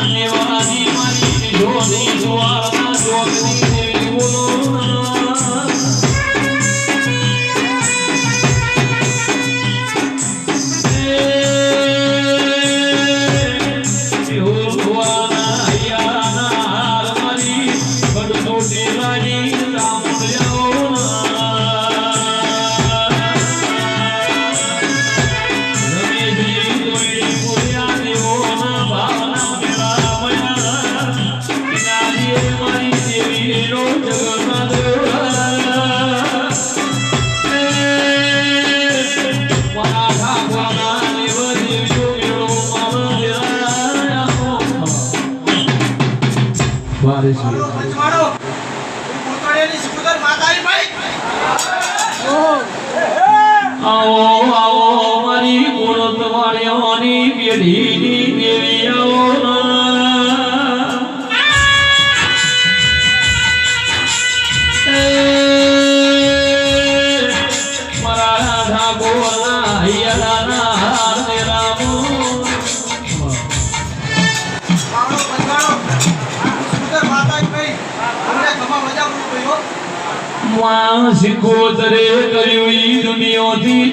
દેવાની મારી જોની દ્વારના જોની દેવી બોલો માતાની ભાઈ આવો આવો મારી ગુણત વાળ્યોની પેઢીની દેવી આવો મારા રાધા હૈયાના માં શીખો તરે કર્યું ઈ દુનિયાથી